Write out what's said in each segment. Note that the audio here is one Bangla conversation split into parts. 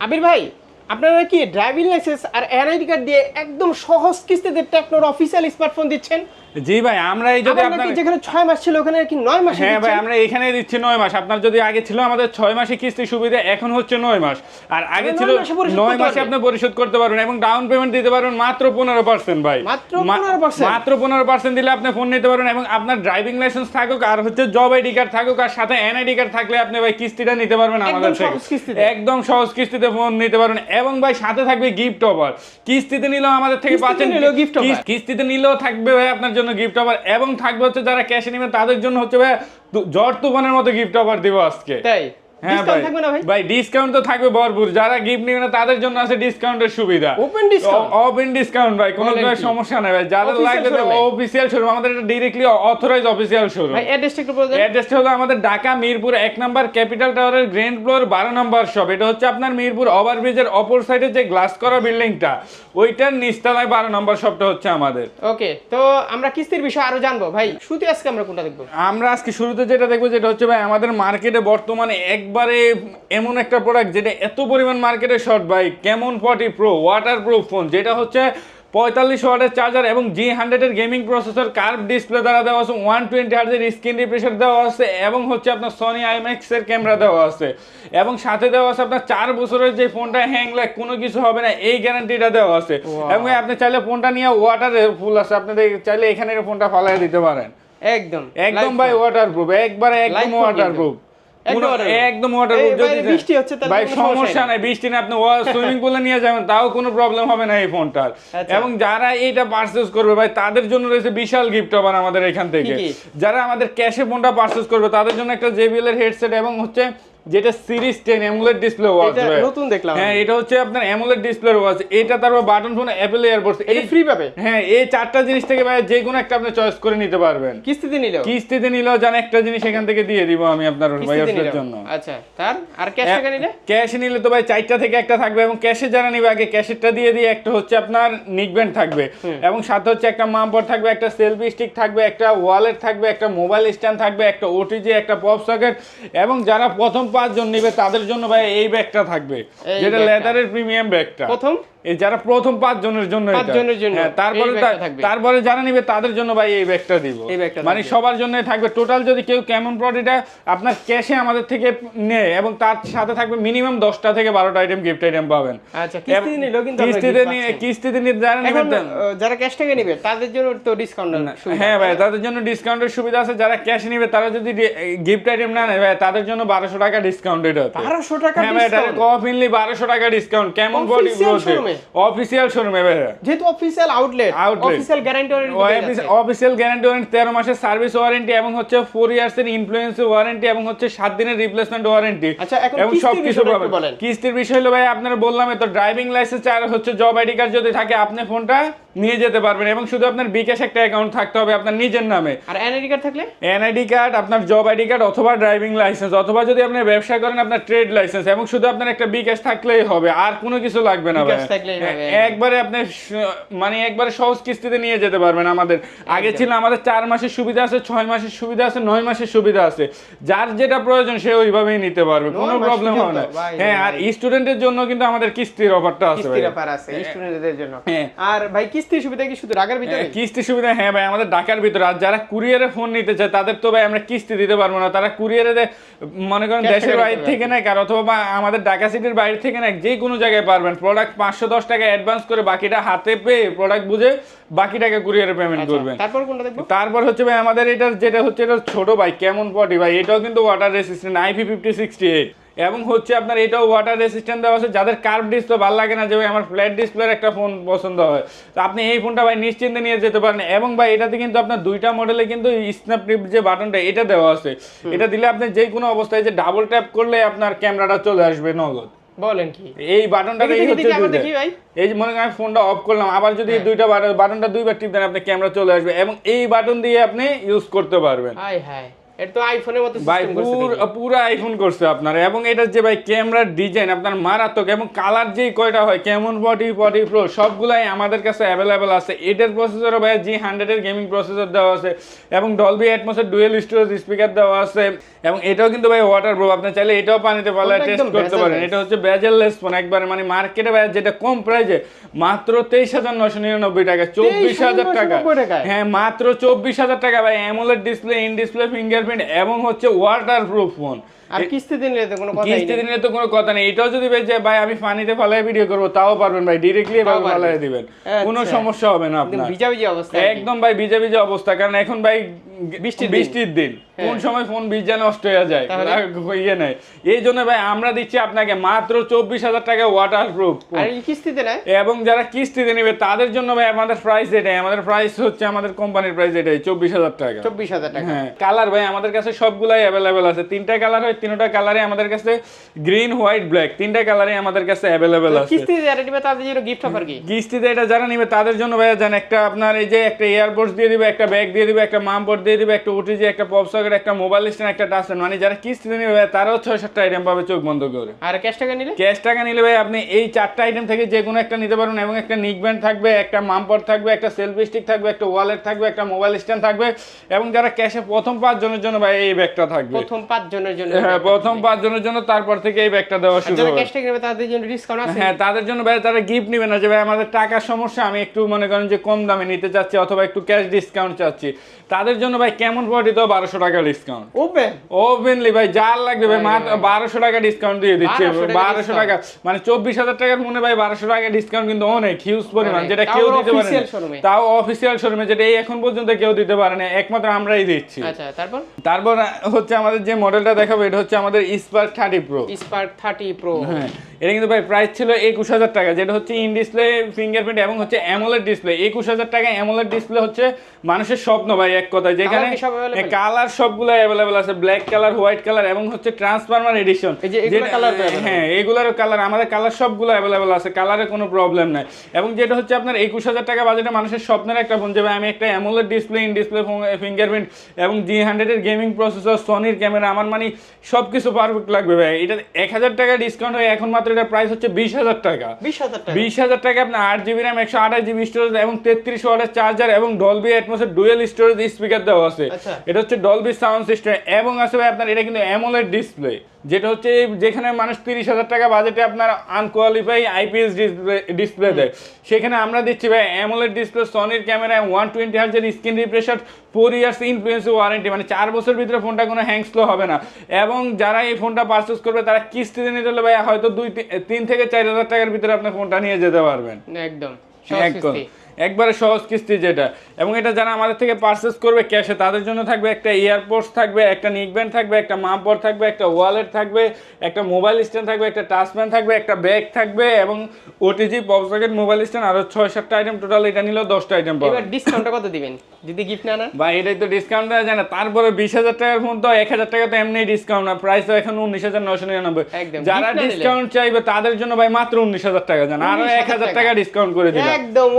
আবির ভাই আপনারা কি ড্রাইভিং লাইসেন্স আর এনআইডি কার্ড দিয়ে একদম সহজ কিস্তিতে টেকনোর অফিসিয়াল স্মার্টফোন দিচ্ছেন? জি ভাই আমরা এই যদি আপনার যেখানে ছয় মাস ছিল ওখানে কি নয় মাস হ্যাঁ ভাই আমরা এখানে দিচ্ছি নয় মাস। আপনার যদি আগে ছিল আমাদের ছয় মাসে কিস্তি সুবিধা এখন হচ্ছে নয় মাস। আর আগে ছিল মাসে পরিশোধ নয় মাসে আপনি পরিশোধ করতে পারবেন এবং ডাউন পেমেন্ট দিতে পারবেন মাত্র পনেরো পার্সেন্ট ভাই। মাত্র 15% মাত্র পনেরো পার্সেন্ট দিলে আপনি ফোন নিতে পারবেন এবং আপনার ড্রাইভিং লাইসেন্স থাকুক আর হচ্ছে জব আইডি কার্ড থাকুক আর সাথে এনআইডি কার্ড থাকলে আপনি ভাই কিস্তিটা নিতে পারবেন আমাদের থেকে। একদম সহজ কিস্তিতে ফোন নিতে পারবেন এবং ভাই সাথে থাকবে গিফট অফার কিস্তিতে নিলেও আমাদের থেকে পাচ্ছেন offer। কিস্তিতে নিলেও থাকবে ভাই আপনার জন্য গিফট অফার এবং থাকবে হচ্ছে যারা ক্যাশে নেবেন তাদের জন্য হচ্ছে ভাই জ্বর তুফানের মতো গিফট অফার দিব আজকে। তাই? হ্যাঁ ডিসকাউন্ট ভাই। ভাই? ভাই ডিসকাউন্ট তো থাকবে ভরপুর। যারা গিফট নেবে না তাদের জন্য আছে ডিসকাউন্টের সুবিধা। Open discount? ওপেন ডিসকাউন্ট ভাই কোনো বলেন কোনো কি? সমস্যা নেই ভাই। যাদের লাগবে অফিসিয়াল শোরুম আমাদের এটা ডিরেক্টলি অথরাইজ অফিসিয়াল শোরুম ভাই অ্যাড্রেসটা একটু বলে অ্যাড্রেসটা হলো আমাদের ঢাকা মিরপুর এক নাম্বার ক্যাপিটাল টাওয়ারের ফ্লোর বারো নাম্বার শপ এটা হচ্ছে আপনার মিরপুর ওভারব্রিজের অপর সাইডে যে গ্লাস করা বিল্ডিংটা ওইটার নিচতলায় বারো নাম্বার শপটা হচ্ছে আমাদের। ওকে তো আমরা কিস্তির বিষয়ে আরও জানব। ভাই শুধু আজকে আমরা কোনটা দেখব? আমরা আজকে শুরুতে যেটা দেখব যেটা হচ্ছে ভাই আমাদের মার্কেটে বর্তমানে একবারে এমন একটা প্রোডাক্ট যেটা এত পরিমাণ মার্কেটে শর্ট ভাই কেমন forty pro waterproof phone যেটা হচ্ছে পঁয়তাল্লিশ ওয়াটের চার্জার এবং জি হান্ড্রেডের গেমিং প্রসেসর কার্ভ ডিসপ্লে দ্বারা দেওয়া আছে ওয়ান টোয়েন্টি হার্জের স্ক্রিন রিফ্রেশার দেওয়া আছে এবং হচ্ছে আপনার সনি আইম্যাক্স এর ক্যামেরা দেওয়া আছে। এবং সাথে দেওয়া আছে আপনার চার বছরের যে ফোনটা হ্যাং লাগ কোনো কিছু হবে না এই গ্যারান্টিটা দেওয়া আছে। এবং আপনি চাইলে ফোনটা নিয়ে ওয়াটার ফুল আছে আপনি চাইলে এখানে ফোনটা ফালাই দিতে পারেন। একদম। একদম ভাই phone। ওয়াটারপ্রুফ একবারে একদম phone ওয়াটারপ্রুফ একদম ওয়াটারপ্রুফ যদি বৃষ্টি হচ্ছে, তাহলে ভাই সমস্যা নাই বৃষ্টি না আপনি সুইমিং পুলে নিয়ে যাবেন তাও কোনো প্রবলেম হবে না এই ফোনটার আচ্ছা। এবং যারা এইটা পারচেজ করবে ভাই তাদের জন্য রয়েছে বিশাল গিফট আবার আমাদের এখান থেকে? যারা আমাদের ক্যাশে ফোনটা পারচেজ করবে তাদের জন্য একটা জেবিএল এর হেডসেট এবং হচ্ছে যেটা series ten AMOLED display watch এটা নতুন দেখলাম হ্যাঁ এটা হচ্ছে আপনার অ্যামুলেট ডিসপ্লে ওয়াচ এটা তারপর বাটন ফোন অ্যাপেল এয়ারপোর্টস এটা ফ্রি পাবে। হ্যাঁ এই চারটা জিনিস থেকে ভাই যে কোনো একটা আপনি চয়েস করে নিতে পারবেন। কিস্তিতে নিলেও। কিস্তিতে নিলেও জান একটা জিনিস এখান থেকে দিয়ে দিব আমি আপনার ভাইয়ার জন্য। আচ্ছা তার? আর ক্যাশ টাকা নিলে? ক্যাশে নিলে তো ভাই চারটা থেকে একটা থাকবে এবং ক্যাশে যারা নিবে আগে ক্যাশেরটা দিয়ে দিয়ে একটা হচ্ছে আপনার নিকব্যান্ড থাকবে। এবং সাথে হচ্ছে একটা মাম্পর থাকবে একটা সেলফি স্টিক থাকবে একটা ওয়ালেট থাকবে একটা মোবাইল স্ট্যান্ড থাকবে একটা ওটিজি একটা পপ সকেট এবং যারা প্রথম পাঁচজন নিবে তাদের জন্য ভাই এই ব্যাগটা থাকবে যেটা লেদারের প্রিমিয়াম ব্যাগটা। প্রথম? যারা প্রথম পাঁচ জনের জন্য এটা। পাঁচজনের জন্য। হ্যাঁ, তারপরে। তারপরে যারা নিবে তাদের জন্য ভাই এই ব্যাগটা দিব। মানে সবার জন্য থাকবে। টোটাল যদি কেউ কেমন প্রডিটা আপনার ক্যাশে আমাদের থেকে নেয় এবং তার সাথে থাকবে মিনিমাম দশটা থেকে বারোটা আইটেম গিফট আইটেম পাবেন। আচ্ছা কিস্তিতে নিয়ে কিস্তিতে নিয়ে যারা নেবেন যারা ক্যাশ টাকা নিবে তাদের জন্য তো ডিসকাউন্ট হ্যাঁ ভাই তাদের জন্য ডিসকাউন্টের সুবিধা আছে। যারা ক্যাশ নিবে তারা যদি গিফট আইটেম না নেয় ভাই তাদের জন্য বারোশো টাকা ডিসকাউন্ট এটা। 1200 টাকা হ্যাঁ ভাই discount? কফ ইনলি বারোশো টাকা ডিসকাউন্ট কেমন বডি Official showroom অফিসিয়াল শোরুমে যেহেতু official outlet official guarantee official guarantee warranty তেরো মাসের সার্ভিস ওয়ারেন্টি এবং হচ্ছে ফোর ইয়ার্স এর ইনফ্লুয়েন্স ওয়ারেন্টি এবং হচ্ছে সাত দিনের রিপ্লেসমেন্ট ওয়ারেন্টি আচ্ছা, এখন এবং সবকিছু পাবেন কিস্তির বিষয় হলো ভাই আপনারা বললাম তো ড্রাইভিং লাইসেন্স আর হচ্ছে জব আইডি কার্ড যদি থাকে আপনি ফোনটা নিয়ে যেতে পারবেন এবং শুধু আপনার বিকাশ একটা অ্যাকাউন্ট থাকতে হবে আপনার নিজের নামে। আর এনআইডি কার্ড থাকলে? এনআইডি কার্ড আপনার জব আইডি কার্ড অথবা ড্রাইভিং লাইসেন্স অথবা যদি আপনি ব্যবসা করেন আপনার ট্রেড লাইসেন্স এবং শুধু আপনার একটা বিকাশ থাকলেই হবে আর কোনো কিছু লাগবে না ভাই। বিকাশ থাকলেই হবে। একবারে আপনি মানে একবারে সহজ কিস্তিতে নিয়ে যেতে পারবেন আমাদের। আগে ছিল আমাদের চার মাসের সুবিধা আছে ছয় মাসের সুবিধা আছে নয় মাসের সুবিধা আছে। যার যেটা প্রয়োজন সে ওইভাবেই নিতে পারবে কোনো প্রবলেম হবে না। হ্যাঁ আর। স্টুডেন্টের জন্য কিন্তু আমাদের কিস্তির অফারটা আছে কিস্তির ব্যাপার আছে স্টুডেন্টদের জন্য। হ্যাঁ। আর ভাই কিস্তির সুবিধা কি শুধু ঢাকার ভিতরে? কিস্তি সুবিধা হ্যাঁ ভাই আমাদের ঢাকার ভিতরে। আর যারা কুরিয়ারে ফোন নিতে চায় তাদের তো ভাই আমরা কিস্তি দিতে পারব না। তারা কুরিয়ারে মনে করেন দেশের বাইরে থেকে নেয় আর অথবা আমাদের ঢাকা সিটির বাইরে থেকে নেয় যে কোনো জায়গায় পারবেন। প্রোডাক্ট পাঁচশো দশ টাকা অ্যাডভান্স করে বাকিটা হাতে পেয়ে প্রোডাক্ট বুঝে বাকি টাকা কুরিয়ারে পেমেন্ট আচ্ছা, করবেন। তারপর কোনটা দেখব? তারপর হচ্ছে ভাই আমাদের এটা যেটা হচ্ছে এটা ছোট ভাই কেমন পটি ভাই এটাও কিন্তু water resistant IP fifty sixty eight এবং হচ্ছে আপনার এটাও ওয়াটার রেসিস্ট্যান্ট দেওয়া আছে। যাদের কার্ভ ডিসপ্লে ভালো লাগে না যে ভাই আমার ফ্ল্যাট ডিসপ্লের একটা ফোন পছন্দ হয়। তো আপনি এই ফোনটা ভাই নিশ্চিন্তে নিয়ে যেতে পারেন। এবং ভাই এটাতে কিন্তু আপনার দুইটা মডেলে কিন্তু স্ন্যাপ যে বাটনটা এটা দেওয়া আছে। এটা দিলে আপনি যে কোনো অবস্থায় যে ডাবল ট্যাপ করলে আপনার ক্যামেরাটা চলে আসবে নগদ। বলেন কি? এই বাটনটা দেখি, হচ্ছে দুইটা। এই যে মনে করেন আমি ফোনটা অফ করলাম আবার যদি দুইটা বাটন বাটনটা দুইবার টিপ দেন আপনি ক্যামেরা চলে আসবে। এবং এই বাটন দিয়ে আপনি ইউজ করতে পারবেন। হাই হাই এটা তো আইফোনের মতো ভাই পুরো আইফোন করছে আপনার। এবং এটার যে ভাই ক্যামেরার ডিজাইন আপনার মারাত্মক এবং কালার যেই কয়টা হয় কেমন ফর্টি ফর্টি প্রো সবগুলাই আমাদের কাছে অ্যাভেলেবেল আছে। এটার প্রসেসরও ভাই জি হান্ড্রেডের গেমিং প্রসেসর দেওয়া আছে এবং ডলবি অ্যাটমসের ডুয়েল স্টোরেজ স্পিকার দেওয়া আছে এবং এটাও কিন্তু ভাই ওয়াটার প্রুফ আপনি চাইলে এটাও পানিতে পালা টেস্ট করতে পারেন। এটা হচ্ছে বেজেললেস ফোন একবারে মানে মার্কেটে ভাই যেটা কম প্রাইজে মাত্র তেইশ হাজার নশো নিরানব্বই টাকা চব্বিশ হাজার টাকা। হ্যাঁ মাত্র চব্বিশ হাজার টাকা ভাই AMOLED display in display fingerprint এবং হচ্ছে ওয়াটার প্রুফ ফোন আর তো কোনো কথা তো কোনো কথা নেই। এটাও যদি ভাই আমি পানিতে ভিডিও করব তাও পারবেন ভাই ডিরেক্টলি এভাবে। দিবেন। কোনো আচ্ছা। সমস্যা হবে না আপনার। ভিজা ভিজা অবস্থা একদম ভাই ভিজে ভিজে অবস্থা। কারণ এখন ভাই বৃষ্টির দিন। কোন হ্যাঁ। সময় ফোন ভিজা নষ্ট হয়ে যায়? ইয়ে নাই। এই জন্য ভাই আমরা দিচ্ছি আপনাকে মাত্র চব্বিশ হাজার টাকা ওয়াটার প্রুফ কিস্তিতে নেয় এবং যারা কিস্তিতে নেবে তাদের জন্য ভাই আমাদের প্রাইস এটাই। আমাদের প্রাইস হচ্ছে আমাদের কোম্পানির প্রাইস এটাই চব্বিশ হাজার টাকা। চব্বিশ হাজার টাকা। হ্যাঁ কালার ভাই আমাদের কাছে সবগুলাই অ্যাভেলেবেল আছে। তিনটা কালার হয় তিনটা কালারে আমাদের কাছে গ্রিন হোয়াইট ব্ল্যাক তিনটা কালারে আমাদের কাছে অ্যাভেলেবেল আছে। কিস্তি যারা নিবে তাদের জন্য গিফট অফার কি? কিস্তিতে এটা যারা নিবে তাদের জন্য ভাইয়া জান একটা আপনার এই যে একটা এয়ারপোর্টস দিয়ে দিবে একটা ব্যাগ দিয়ে দিবে একটা মামপোর্ট দিয়ে দিবে একটা ওটিজি একটা পপ সকেট একটা মোবাইল স্ট্যান্ড একটা টাচ মানে যারা কিস্তিতে নিবে ভাইয়া তারাও ছয় সাতটা আইটেম পাবে চোখ বন্ধ করে। আর ক্যাশ টাকা নিলে? ক্যাশ টাকা নিলে ভাই আপনি এই চারটা আইটেম থেকে যে কোনো একটা নিতে পারবেন এবং একটা নিক ব্যান্ড থাকবে একটা মামপট থাকবে একটা সেলফি স্টিক থাকবে একটা ওয়ালেট থাকবে একটা মোবাইল স্ট্যান্ড থাকবে এবং যারা ক্যাশে প্রথম পাঁচ জনের জন্য ভাই এই ব্যাগটা থাকবে। প্রথম পাঁচ জনের জন্য। হ্যাঁ প্রথম পাঁচ জনের জন্য তারপর থেকে এই ব্যাগটা দেওয়া শুরু যারা হবে ক্যাশ টাকা নেবে তাদের জন্য ডিসকাউন্ট আছে? হ্যাঁ তাদের জন্য ভাই তারা গিফট নেবে না যে ভাই আমাদের টাকার সমস্যা আমি একটু মনে করেন যে কম দামে নিতে চাচ্ছি অথবা একটু ক্যাশ ডিসকাউন্ট চাচ্ছি। তাদের জন্য ভাই কেমন পড়ে তো বারোশো টাকা ডিসকাউন্ট ওপেন ওপেনলি ভাই যার লাগবে ভাই মাত্র বারোশো টাকা ডিসকাউন্ট দিয়ে দিচ্ছে। 1200 টাকা বারোশো টাকা মানে চব্বিশ হাজার টাকার মনে ভাই বারোশো টাকা ডিসকাউন্ট কিন্তু অনেক হিউজ পরিমাণ যেটা কেউ দিতে পারে। তাও অফিসিয়াল শোরুমে যেটা এই এখন পর্যন্ত কেউ দিতে পারে না একমাত্র আমরাই দিচ্ছি। আচ্ছা তারপর? তারপর হচ্ছে আমাদের যে মডেলটা দেখাবো এটা হচ্ছে আমাদের Spark thirty pro Spark thirty pro হ্যাঁ। এটা কিন্তু ভাই প্রাইস ছিল একুশ হাজার টাকা যেটা হচ্ছে ইন ডিসপ্লে ফিঙ্গারপ্রিন্ট এবং হচ্ছে অ্যামোলেড ডিসপ্লে একুশ হাজার টাকা অ্যামোলেড ডিসপ্লে হচ্ছে মানুষের স্বপ্ন ভাই এক কথায়। যেখানে? কালার সবগুলো অ্যাভেলেবেল আছে। ব্ল্যাক কালার হোয়াইট কালার এবং হচ্ছে ট্রান্সফার্মার এডিশন? হ্যাঁ এগুলোরও কালার আমাদের কালার সবগুলো অ্যাভেলেবেল আছে। কালারে কোনো প্রবলেম নাই। এবং যেটা হচ্ছে আপনার একুশ হাজার টাকা বাজেটে মানুষের স্বপ্নের একটা ফোন যে ভাই আমি একটা AMOLED display in display fingerprint এবং জি হান্ড্রেডের গেমিং প্রসেসর সনির ক্যামেরা আমার মানে সব কিছু পারফেক্ট লাগবে ভাই। এটা এক হাজার টাকা ডিসকাউন্ট হয়ে এখন মাত্র এটা প্রাইস হচ্ছে বিশ হাজার টাকা। বিশ হাজার টাকা। বিশ হাজার টাকা আপনার আট জিবি র্যাম একশো আঠাশ জিবি স্টোরেজ এবং তেত্রিশ ওয়াটের চার্জার এবং ডলবি অ্যাটমসের ডুয়েল স্টোরেজ স্পিকার দেওয়া আছে। আচ্ছা। এটা হচ্ছে ডলবি সাউন্ড সিস্টেম এবং আছে ভাই আপনার এটা কিন্তু অ্যামোলেড ডিসপ্লে যেটা হচ্ছে যেখানে মানুষ তিরিশ হাজার টাকা বাজেটে আপনার আনকোয়ালিফাই আইপিএস ডিসপ্লে দেয়। সেখানে আমরা দিচ্ছি ভাই অ্যামোলেড ডিসপ্লে সনির camera one twenty হার্জের screen refresher four years influence warranty মানে চার বছর ভিতরে ফোনটা কোনো হ্যাং স্লো হবে না। এবং যারা এই ফোনটা পারচেস করবে তারা কিস্তিতে নিতে হলে ভাই হয়তো দুই তিন থেকে চার হাজার টাকার ভিতরে আপনি ফোনটা নিয়ে যেতে পারবেন। একদম একদম। একবারে সহজ কিস্তি যেটা। এবং এটা যারা আমাদের থেকে পারচেস করবে ক্যাশে তাদের জন্য থাকবে একটা এয়ারপোর্টস থাকবে একটা নিকব্যান্ড থাকবে একটা মামপর থাকবে একটা ওয়ালেট থাকবে একটা মোবাইল স্ট্যান্ড থাকবে একটা টাচপ্যান থাকবে একটা ব্যাগ থাকবে এবং OTG pop socket mobile stand আরও ছয় সাতটা আইটেম টোটাল এটা নিলেও দশটা আইটেম পাবে। এবার ডিসকাউন্টটা কত দিবেন? যদি গিফট না না বা এটাই তো ডিসকাউন্ট দেওয়া যায় না। তারপরে বিশ হাজার টাকার মধ্যে এক হাজার টাকা তো এমনি ডিসকাউন্ট না। প্রাইস তো এখন উনিশ হাজার নশো নিরানব্বই। যারা? ডিসকাউন্ট চাইবে তাদের জন্য ভাই মাত্র উনিশ হাজার টাকা জান। আরও 19,000 এক হাজার টাকা। ডিসকাউন্ট করে দিলাম। একদম।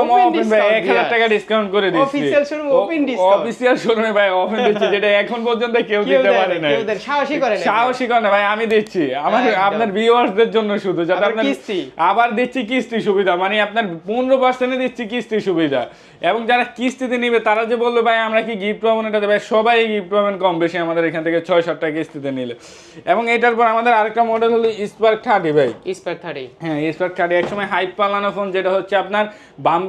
একদম open open ভাই discount এক হাজার দিয়া। টাকা ডিসকাউন্ট করে দিচ্ছি। Official showroom open discount। Official শোরুমে ভাই ওপেন দিচ্ছি যেটা এখন পর্যন্ত কেউ কেউ দিতে পারে না, না কেউ সাহসী করে না। সাহসী করে না ভাই আমি দিচ্ছি। আমার আপনার ভিউয়ার্সদের জন্য শুধু যাতে আবার আপনার আবার দিচ্ছি কিস্তি সুবিধা মানে আপনার পনেরো পার্সেন্টে দিচ্ছি কিস্তি সুবিধা। এবং যারা কিস্তিতে নিবে তারা যে বলল ভাই আমরা কি গিফট পাবো না এটা ভাই সবাই গিফট পাবেন কম বেশি আমাদের এখান থেকে ছয় সাতটা কিস্তিতে নিলে। এবং এটার পর আমাদের আরেকটা মডেল হলো স্পার্ক থার্টি ভাই। স্পার্ক থার্টি হ্যাঁ স্পার্ক থার্টি একসময় হাইপ পালানো ফোন যেটা হচ্ছে আপনার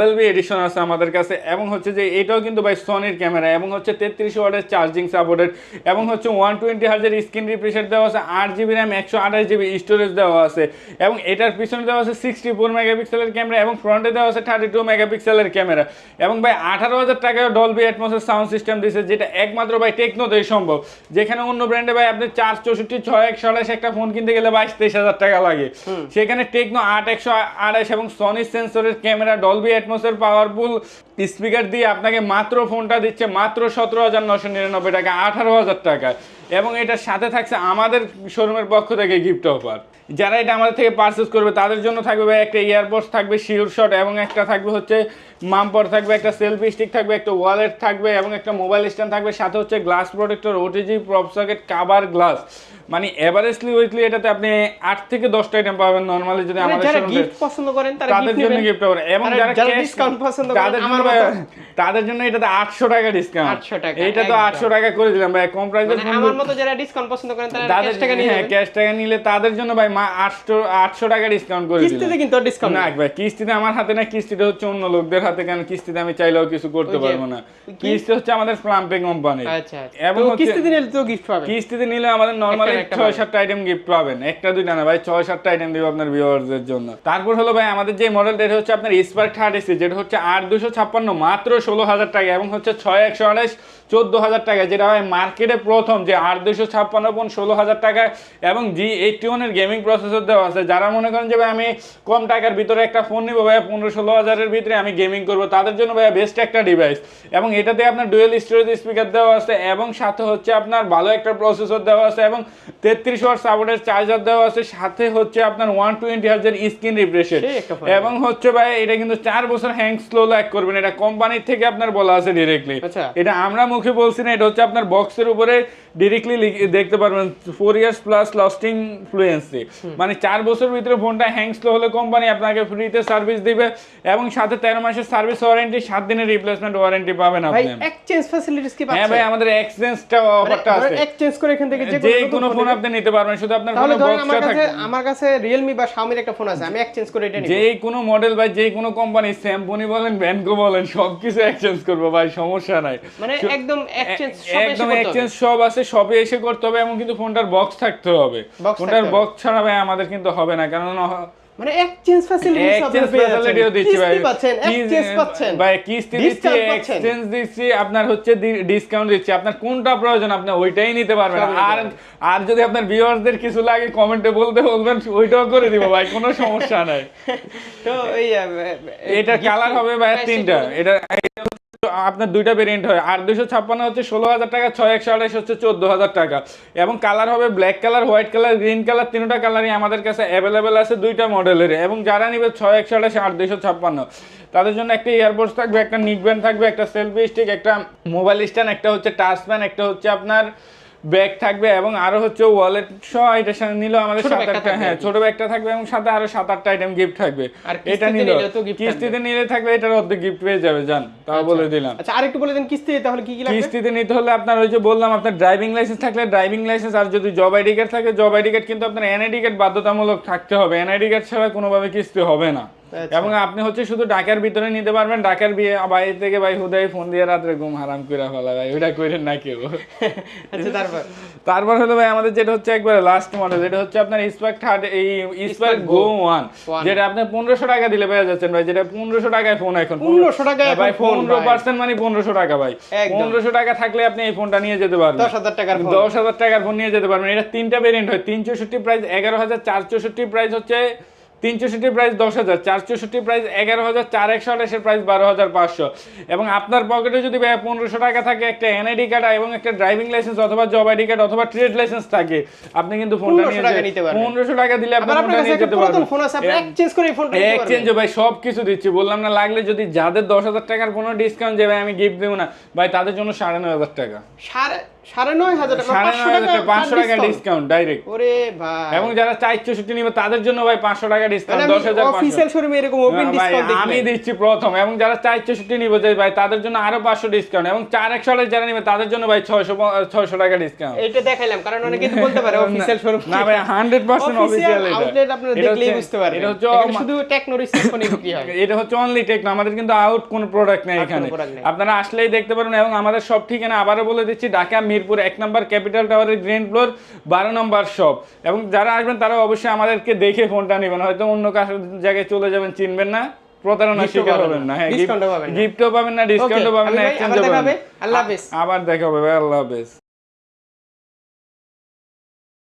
বাম্বেলবি এডিশন আছে আমাদের কাছে এবং হচ্ছে যে এটাও কিন্তু ভাই সনির ক্যামেরা এবং হচ্ছে তেত্রিশ ওয়াটের চার্জিং সাপোর্টেড এবং হচ্ছে ওয়ান টোয়েন্টি হাজার স্ক্রিন রিফ্রেশার দেওয়া আছে আট জিবি র্যাম একশো আঠাশ জিবি স্টোরেজ দেওয়া আছে এবং এটার পিছনে দেওয়া আছে সিক্সটি ফোর মেগাপিক্সেলের ক্যামেরা এবং ফ্রন্টে দেওয়া আছে থার্টি টু মেগাপিক্সেলের ক্যামেরা এবং ভাই আঠারো হাজার টাকায় ডলবি অ্যাটমসের সাউন্ড সিস্টেম দিয়েছে যেটা একমাত্র ভাই টেকনোতেই সম্ভব যেখানে অন্য ব্র্যান্ডে ভাই আপনি চার চৌষট্টি ছয় একশো আঠাশ একটা ফোন কিনতে গেলে বাইশ তেইশ হাজার টাকা লাগে। সেখানে টেকনো আট একশো আঠাশ এবং সনি সেন্সরের ক্যামেরা ডলবি অ্যাটমসের পাওয়ারফুল স্পিকার দিয়ে আপনাকে মাত্র ফোনটা দিচ্ছে মাত্র সতেরো হাজার নশো নিরানব্বই টাকা, আঠারো হাজার টাকা। এবং এটার সাথে থাকছে আমাদের শোরুমের পক্ষ থেকে গিফট অফার যারা এটা আমাদের থেকে পারচেস করবে, তাদের জন্য থাকবে একটা এয়ারপোর্টস থাকবে শিওর শট এবং একটা থাকবে হচ্ছে মাম্পার থাকবে একটা সেলফি স্টিক থাকবে একটা ওয়ালেট থাকবে এবং একটা মোবাইল স্ট্যান্ড থাকবে সাথে হচ্ছে glass protector OTG prop socket cover glass মানে এভারেস্টলি উইকলি এটাতে আপনি আট থেকে দশটা আইটেম পাবেন নর্মালি যদি মানে আমাদের যারা গিফট পছন্দ করেন তারা তাদের জন্য গিফট পাবেন এবং যারা ডিসকাউন্ট পছন্দ করেন তাদের জন্য আমার তাদের জন্য এটাতে আটশো টাকা ডিসকাউন্ট 800 টাকা, এইটা তো একদম। আটশো টাকা করে দিলাম ভাই কম প্রাইসে মানে আমার মতো যারা ডিসকাউন্ট পছন্দ করেন তারা তাদের ক্যাশ টাকা নিয়ে হ্যাঁ ক্যাশ টাকা নিলে তাদের জন্য ভাই মা আটশো আটশো টাকা ডিসকাউন্ট করে দিলাম। কিস্তিতে কিন্তু ডিসকাউন্ট না ভাই কিস্তিতে আমার হাতে না কিস্তিতে হচ্ছে অন্য লোকদের হাতে। কারণ কিস্তিতে আমি চাইলেও কিছু করতে পারব না। কিস্তি হচ্ছে আমাদের প্লাম্পে কোম্পানি আচ্ছা আচ্ছা। এবং কিস্তিতে নিলে তো গিফট পাবেন। কিস্তিতে নিলে আমাদের নর্মালি ছয়। সাতটা আইটেম গিফট পাবেন। একটা দুইটা না ভাই ছয় সাতটা আইটেম দিব আপনার ভিউয়ারদের জন্য। তারপর হলো ভাই আমাদের যে মডেল এটা হচ্ছে আপনার স্পার্ক এসি যেটা হচ্ছে আট দুশো ছাপ্পান্ন মাত্র ষোলো হাজার টাকা এবং হচ্ছে ছয় একশো আঠাশ চোদ্দ হাজার টাকা যেটা হয় মার্কেটে প্রথম যে আট দুশো ছাপ্পান্ন পন ষোলো হাজার টাকা এবং জি এইটটি ওয়ানের গেমিং প্রসেসর দেওয়া আছে। যারা মনে করেন যে ভাই আমি কম টাকার ভিতরে একটা ফোন নিবো ভাইয়া পনেরো ষোলো হাজারের ভিতরে আমি গেমিং করব তাদের জন্য ভাইয়া বেস্ট একটা ডিভাইস এবং এটাতে আপনার ডুয়েল স্টোরেজ স্পিকার দেওয়া আছে এবং সাথে হচ্ছে আপনার ভালো একটা প্রসেসর দেওয়া আছে এবং তেত্রিশ ওয়াট সাপোর্টের চার্জার দেওয়া আছে। সাথে হচ্ছে আপনার ওয়ান টোয়েন্টি হাজার স্ক্রিন রিফ্রেশের। এবং হচ্ছে ভাই এটা কিন্তু চার বছর হ্যাং স্লো লাইক করবেন। এটা কোম্পানির থেকে আপনার বলা আছে ডিরেক্টলি আচ্ছা। এটা আমরা মুখে বলছি না এটা হচ্ছে আপনার বক্সের উপরে ডিরেক্টলি দেখতে পারবেন four years plus lasting fluency মানে চার বছর ভিতরে ফোনটা হ্যাং স্লো হলে কোম্পানি আপনাকে ফ্রিতে সার্ভিস দিবে এবং সাথে তেরো মাসের সার্ভিস ওয়ারেন্টি সাত দিনের রিপ্লেসমেন্ট ওয়ারেন্টি পাবেন আপনি। এক্সচেঞ্জ ফ্যাসিলিটিস কি হ্যাঁ ভাই আমাদের এক্সচেঞ্জটা অফারটা আছে। এক্সচেঞ্জ করে এখান থেকে যে যে কোনো ফোন আপনি নিতে পারবেন শুধু আপনার ফোনে বক্সটা কাছে থাকবে। আমার কাছে রিয়েলমি বা শাওমির একটা ফোন আছে আমি এক্সচেঞ্জ করে এটা নিব। যে কোনো মডেল বা যে কোনো কোম্পানি স্যামসুনি বলেন ভ্যানকো বলেন সবকিছু এক্সচেঞ্জ করব ভাই সমস্যা নাই। মানে একদম এক্সচেঞ্জ একদম এক্সচেঞ্জ সব আছে সবে এসে করতে হবে এবং কিন্তু ফোনটার বক্স থাকতে হবে। ফোনটার বক্স ছাড়া ভাই আমাদের কিন্তু হবে না কারণ মানে এক্সচেঞ্জ ফ্যাসিলিটিস এক্সচেঞ্জ ফ্যাসিলিটিও দিচ্ছি ভাই। পাচ্ছেন এক্সচেঞ্জ পাচ্ছেন। ভাই কিস্তি দিচ্ছি এক্সচেঞ্জ দিচ্ছি আপনার হচ্ছে ডিসকাউন্ট দিচ্ছি। আপনার কোনটা প্রয়োজন আপনি ওইটাই নিতে পারবেন আর আর যদি আপনার ভিউয়ারদের কিছু লাগে কমেন্টে বলতে বলবেন ওইটাও করে দিব ভাই কোনো সমস্যা নাই। তো এই এটার কালার হবে ভাই তিনটা। এটা এটা আপনার দুইটা ভেরিয়েন্ট হয়। আর দুশো ছাপ্পান্ন হচ্ছে ষোলো হাজার টাকা, ছয় একশো আঠাশ হচ্ছে চোদ্দ হাজার টাকা। এবং কালার হবে black colour white colour green colour তিনটা কালারই আমাদের কাছে অ্যাভেলেবেল আছে দুইটা মডেলের এবং যারা নিবে ছয় একশো আঠাশ, আট দুশো ছাপ্পান্ন। তাদের জন্য একটা ইয়ারবোর্ডস থাকবে, একটা নিক ব্যান্ড থাকবে, একটা সেলফি স্টিক একটা মোবাইল স্ট্যান্ড একটা হচ্ছে টাচ প্যান একটা হচ্ছে আপনার ব্যাগ থাকবে এবং আরও হচ্ছে ওয়ালেট সহ এটার সাথে নিলেও আমাদের সাত আটটা হ্যাঁ ছোট ব্যাগটা থাকবে এবং সাথে আরও সাত আটটা আইটেম গিফট থাকবে এটা কিস্তিতে নিলে। কিস্তিতে নিলে থাকবে এটার অর্ধেক গিফট পেয়ে যাবে জান তাও বলে দিলাম। আচ্ছা আরেকটু বলে দেন কিস্তি তাহলে কি কি লাগবে? কিস্তিতে নিতে হলে আপনার ওই যে বললাম আপনার ড্রাইভিং লাইসেন্স থাকলে ড্রাইভিং লাইসেন্স আর যদি জব আইডি কার্ড থাকে জব আইডি কার্ড কিন্তু আপনার এনআইডি কার্ড বাধ্যতামূলক থাকতে হবে। এনআইডি কার্ড ছাড়া কোনোভাবে কিস্তি হবে না। আচ্ছা। এবং আপনি হচ্ছে শুধু ঢাকার ভিতরে নিতে পারবেন ঢাকার বিয়ে বাইরে থেকে ভাই হুদাই ফোন দিয়ে রাত্রে ঘুম হারাম করে ফেলা ভাই ওইটা করেন না কেউ। আচ্ছা তারপর? তারপর হলো ভাই আমাদের যেটা হচ্ছে একবারে লাস্ট মডেল যেটা হচ্ছে আপনার স্পার্ক থার্ড এই স্পার্ক গো ওয়ান যেটা আপনি পনেরোশো টাকা দিলে পেয়ে যাচ্ছেন ভাই যেটা পনেরোশো টাকায় ফোন এখন 1500 টাকায় ভাই পনেরো পার্সেন্ট মানে পনেরোশো টাকা ভাই। পনেরোশো টাকা থাকলে আপনি এই ফোনটা নিয়ে যেতে পারবেন। দশ হাজার টাকার দশ হাজার টাকার ফোন নিয়ে যেতে পারবেন। এটা তিনটা ভেরিয়েন্ট হয় তিন চৌষট্টি প্রাইস এগারো হাজার চার চৌষট্টি প্রাইস হচ্ছে তিন চৌষট্টি প্রাইস দশ হাজার চার চৌষট্টি প্রাইস এগারো হাজার চার একশো আঠাশের প্রাইস বারো হাজার পাঁচশো। এবং আপনার পকেটে যদি পনেরোশো টাকা থাকে একটা এনআইডি কার্ড এবং একটা ড্রাইভিং লাইসেন্স অথবা জব আইডি কার্ড অথবা ট্রেড লাইসেন্স থাকে আপনি কিন্তু ফোনটা নিয়ে নিতে পারবেন। পনেরোশো টাকা দিলে আপনি আপনার ফোনটা কাছে নিয়ে যেতে পারবেন। ফোন আছে আপনি এক্সচেঞ্জ করে ফোনটা এক্সচেঞ্জ ভাই সব কিছু দিচ্ছি বললাম না লাগলে যদি যাদের দশ হাজার টাকার কোনো ডিসকাউন্ট যাবে আমি গিফট দেবো না ভাই তাদের জন্য সাড়ে নয় হাজার টাকা। সাড়ে সাড়ে নয় হাজার টাকা পাঁচশো টাকা টাকা পাঁচশো টাকা ডিসকাউন্ট ডাইরেক্ট ওরে ভাই। এবং যারা চার চৌষট্টি নিবে তাদের জন্য ভাই পাঁচশো টাকা ডিসকাউন্ট দশ হাজার অফিসিয়াল শোরুমে এরকম ওপেন ডিসকাউন্ট আমি দিচ্ছি প্রথম এবং যারা চার চৌষট্টি নিবে যে ভাই তাদের জন্য আরও পাঁচশো ডিসকাউন্ট এবং চার একশো যারা নিবে তাদের জন্য ভাই ছয়শো ছয়শো টাকা ডিসকাউন্ট এটা দেখাইলাম কারণ অনেকে তো বলতে পারে অফিসিয়াল শোরুম না ভাই হান্ড্রেড পার্সেন্ট অফিসিয়াল আউটলেট আপনারা দেখলেই বুঝতে পারবেন। এটা হচ্ছে শুধু টেকনো রিসার্চ বিক্রি হয়। এটা হচ্ছে অনলি টেকনো আমাদের কিন্তু আউট কোনো প্রোডাক্ট নেই এখানে। আপনারা আসলেই দেখতে পারেন এবং আমাদের সব ঠিকানা আবারও বলে দিচ্ছি ঢাকা মিরপুর এক নম্বর ক্যাপিটাল টাওয়ারের গ্রেন ফ্লোর বারো নম্বর শপ। এবং যারা আসবেন তারা অবশ্যই আমাদেরকে দেখে ফোনটা নেবেন। হয়তো অন্য কারোর জায়গায় চলে যাবেন চিনবেন না। প্রতারণা শিকার পাবেন হবেন না। হ্যাঁ পাবেন গিফটও পাবেন না ডিসকাউন্টও পাবেন না পাবেন। আবার দেখা হবে আল্লাহ হাফেজ।